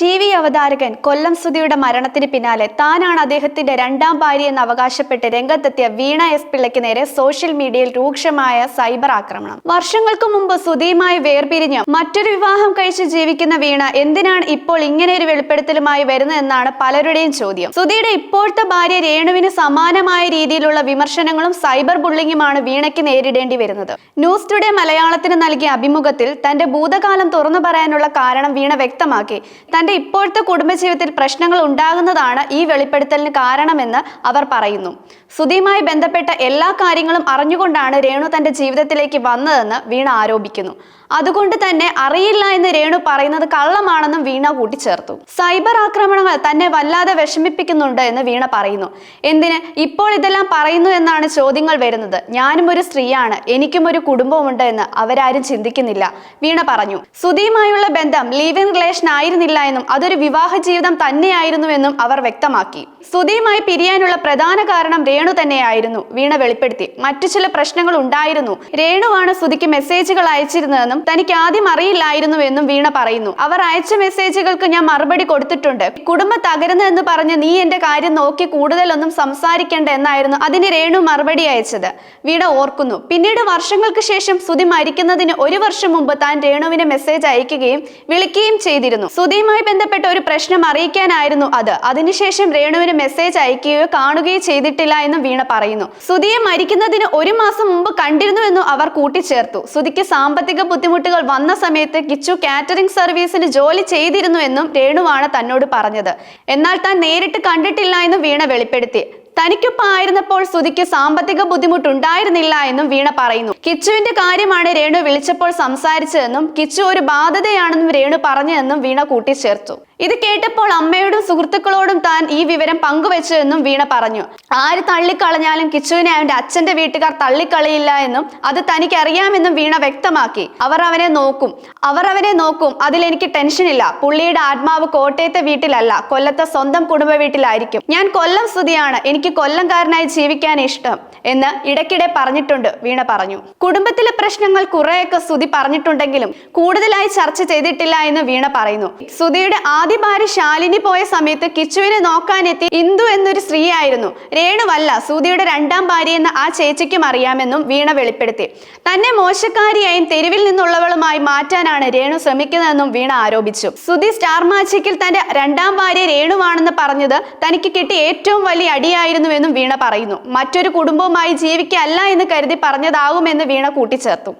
T V അവതാരകൻ കൊല്ലം സുധിയുടെ മരണത്തിന് പിന്നാലെ താനാണ് അദ്ദേഹത്തിന്റെ രണ്ടാം ഭാര്യ എന്ന് അവകാശപ്പെട്ട് രംഗത്തെത്തിയ വീണ എസ് പിള്ളയ്ക്ക് നേരെ സോഷ്യൽ മീഡിയയിൽ രൂക്ഷമായ സൈബർ ആക്രമണം. വർഷങ്ങൾക്ക് മുമ്പ് സുധിയുമായി വേർപിരിഞ്ഞ് മറ്റൊരു വിവാഹം കഴിച്ച് ജീവിക്കുന്ന വീണ എന്തിനാണ് ഇപ്പോൾ ഇങ്ങനെ ഒരു വെളിപ്പെടുത്തലുമായി വരുന്നതെന്നാണ് പലരുടെയും ചോദ്യം. സുധിയുടെ ഇപ്പോഴത്തെ ഭാര്യ രേണുവിന് സമാനമായ രീതിയിലുള്ള വിമർശനങ്ങളും സൈബർ ബുള്ളിങ്ങുമാണ് വീണയ്ക്ക് നേരിടേണ്ടി വരുന്നത്. ന്യൂസ് ടുഡേ മലയാളത്തിന് നൽകിയ അഭിമുഖത്തിൽ തന്റെ ഭൂതകാലം തുറന്നു പറയാനുള്ള കാരണം വീണ വ്യക്തമാക്കി. തന്റെ ഇപ്പോഴത്തെ കുടുംബജീവിതത്തിൽ പ്രശ്നങ്ങൾ ഉണ്ടാകുന്നതാണ് ഈ വെളിപ്പെടുത്തലിന് കാരണമെന്ന് അവർ പറയുന്നു. സുധിയുമായി ബന്ധപ്പെട്ട എല്ലാ കാര്യങ്ങളും അറിഞ്ഞുകൊണ്ടാണ് രേണു തന്റെ ജീവിതത്തിലേക്ക് വന്നതെന്ന് വീണ ആരോപിക്കുന്നു. അതുകൊണ്ട് തന്നെ അറിയില്ല എന്ന് രേണു പറയുന്നത് കള്ളമാണെന്നും വീണ കൂട്ടിച്ചേർത്തു. സൈബർ ആക്രമണങ്ങൾ തന്നെ വല്ലാതെ വിഷമിപ്പിക്കുന്നുണ്ട് എന്ന് വീണ പറയുന്നു. എന്തിന്? ഇപ്പോൾ ഇതെല്ലാം പറയുന്നു എന്നാണ് ചോദ്യങ്ങൾ വരുന്നത്. ഞാനും ഒരു സ്ത്രീയാണ്. എനിക്കും ഒരു കുടുംബമുണ്ട് എന്ന് അവരാരും ചിന്തിക്കുന്നില്ല. വീണ പറഞ്ഞു. സുധിയുമായുള്ള ബന്ധം ലീവ് ഇൻ റിലേഷൻ ആയിരുന്നില്ല എന്നും അതൊരു വിവാഹ ജീവിതം തന്നെയായിരുന്നുവെന്നും അവർ വ്യക്തമാക്കി. സുധിയുമായി പിരിയാനുള്ള പ്രധാന കാരണം രേണു തന്നെയായിരുന്നു. വീണ വെളിപ്പെടുത്തി. മറ്റു ചില പ്രശ്നങ്ങൾ ഉണ്ടായിരുന്നു. രേണുവാണ് സുധിക്ക് മെസ്സേജുകൾ അയച്ചിരുന്നതെന്നും തനിക്ക് ആദ്യം അറിയില്ലായിരുന്നുവെന്നും വീണ പറയുന്നു. അവർ അയച്ച മെസ്സേജുകൾക്ക് ഞാൻ മറുപടി കൊടുത്തിട്ടുണ്ട്. കുടുംബ തകരുന്നു എന്ന് പറഞ്ഞ് നീ എന്റെ കാര്യം നോക്കി കൂടുതലൊന്നും സംസാരിക്കേണ്ട എന്നായിരുന്നു അതിന് രേണു മറുപടി അയച്ചത്. വീണ ഓർക്കുന്നു. പിന്നീട് വർഷങ്ങൾക്ക് ശേഷം സുധി മരിക്കുന്നതിന് ഒരു വർഷം മുമ്പ് താൻ രേണുവിന് മെസ്സേജ് അയക്കുകയും വിളിക്കുകയും ചെയ്തിരുന്നു. സുധിയുമായി ബന്ധപ്പെട്ട ഒരു പ്രശ്നം അറിയിക്കാനായിരുന്നു അത്. അതിനുശേഷം രേണുവിന് മെസ്സേജ് അയക്കുകയോ കാണുകയോ ചെയ്തിട്ടില്ല എന്നും വീണ പറയുന്നു. സുധിയെ മരിക്കുന്നതിന് ഒരു മാസം മുമ്പ് കണ്ടിരുന്നുവെന്നും അവർ കൂട്ടിച്ചേർത്തു. സുധിക്ക് സാമ്പത്തിക ബുദ്ധിമുട്ടുകൾ വന്ന സമയത്ത് കിച്ചു കാറ്ററിംഗ് സർവീസിന് ജോലി ചെയ്തിരുന്നു എന്നും രേണുവാണ് തന്നോട് പറഞ്ഞത്. എന്നാൽ താൻ നേരിട്ട് കണ്ടിട്ടില്ല എന്നും വീണ വെളിപ്പെടുത്തി. തനിക്കൊപ്പം ആയിരുന്നപ്പോൾ സുധിക്ക് സാമ്പത്തിക ബുദ്ധിമുട്ടുണ്ടായിരുന്നില്ല എന്നും വീണ പറയുന്നു. കിച്ചുവിന്റെ കാര്യമാണ് രേണു വിളിച്ചപ്പോൾ സംസാരിച്ചതെന്നും കിച്ചു ഒരു ബാധ്യതയാണെന്നും രേണു പറഞ്ഞതെന്നും വീണ കൂട്ടിച്ചേർത്തു. ഇത് കേട്ടപ്പോൾ അമ്മയോടും സുഹൃത്തുക്കളോടും താൻ ഈ വിവരം പങ്കുവെച്ചു എന്നും വീണ പറഞ്ഞു. ആര് തള്ളിക്കളഞ്ഞാലും കിച്ചുവിനെ അവന്റെ അച്ഛന്റെ വീട്ടുകാർ തള്ളിക്കളയില്ല എന്നും അത് തനിക്ക് അറിയാമെന്നും വീണ വ്യക്തമാക്കി. അവർ അവനെ നോക്കും. അവർ അവനെ നോക്കും. അതിൽ എനിക്ക് ടെൻഷനില്ല പുള്ളിയുടെ ആത്മാവ് കോട്ടയത്തെ വീട്ടിലല്ല. കൊല്ലത്തെ സ്വന്തം കുടുംബ വീട്ടിലായിരിക്കും. ഞാൻ കൊല്ലം സ്തുതിയാണ്. എനിക്ക് കൊല്ലംകാരനായി ജീവിക്കാൻ ഇഷ്ടം എന്ന് ഇടയ്ക്കിടെ പറഞ്ഞിട്ടുണ്ട് വീണ പറഞ്ഞു. കുടുംബത്തിലെ പ്രശ്നങ്ങൾ കുറെയൊക്കെ സ്തുതി പറഞ്ഞിട്ടുണ്ടെങ്കിലും കൂടുതലായി ചർച്ച ചെയ്തിട്ടില്ല എന്ന് വീണ പറയുന്നു. സ്തുതിയുടെ ആദ്യ ഭാര്യ ശാലിനി പോയ സമയത്ത് കിച്ചുവിനെ നോക്കാനെത്തി ഇന്ദു എന്നൊരു സ്ത്രീയായിരുന്നു. രേണുവല്ല സൂതിയുടെ രണ്ടാം ഭാര്യ എന്ന് ആ ചേച്ചിക്കും അറിയാമെന്നും വീണ വെളിപ്പെടുത്തി. തന്നെ മോശക്കാരിയായും തെരുവിൽ നിന്നുള്ളവളുമായി മാറ്റാനാണ് രേണു ശ്രമിക്കുന്നതെന്നും വീണ ആരോപിച്ചു. സുധി സ്റ്റാർ മാച്ചിക്കിൽ തന്റെ രണ്ടാം ഭാര്യ രേണുവാണെന്ന് പറഞ്ഞത് തനിക്ക് കിട്ടിയ ഏറ്റവും വലിയ അടിയായിരുന്നുവെന്നും വീണ പറയുന്നു. മറ്റൊരു കുടുംബവുമായി ജീവിക്കല്ല എന്ന് കരുതി പറഞ്ഞതാകുമെന്ന് വീണ കൂട്ടിച്ചേർത്തു.